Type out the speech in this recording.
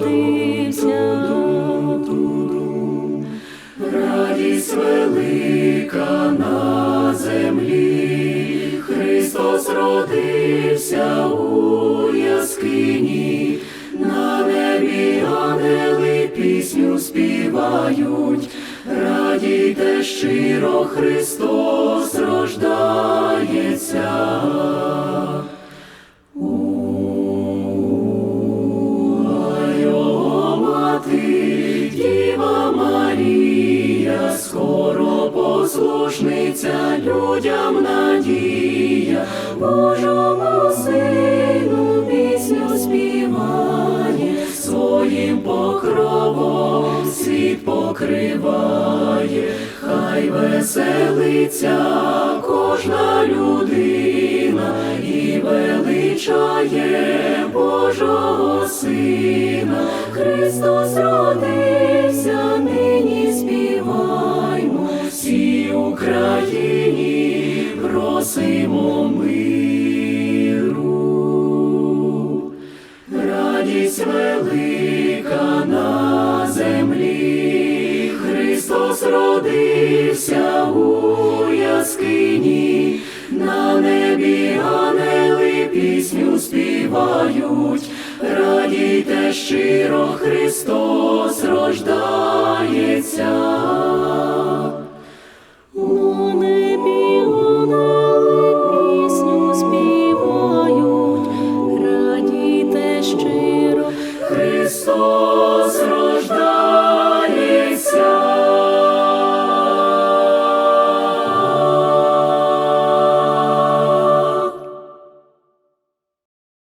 народився, радість велика на землі, Христос родився у яскині, на небі ангели пісню співають, радійте щиро Христос рождається. Скоро послушниця людям надія, Божому сину пісню співає, своїм покровом світ покриває, хай веселиться кожна людина і величає Божого Сина. Христос родився, Україні просимо миру. Радість велика на землі, Христос родився у яскині, на небі ангели пісню співають, радійте щиро Христос рождається.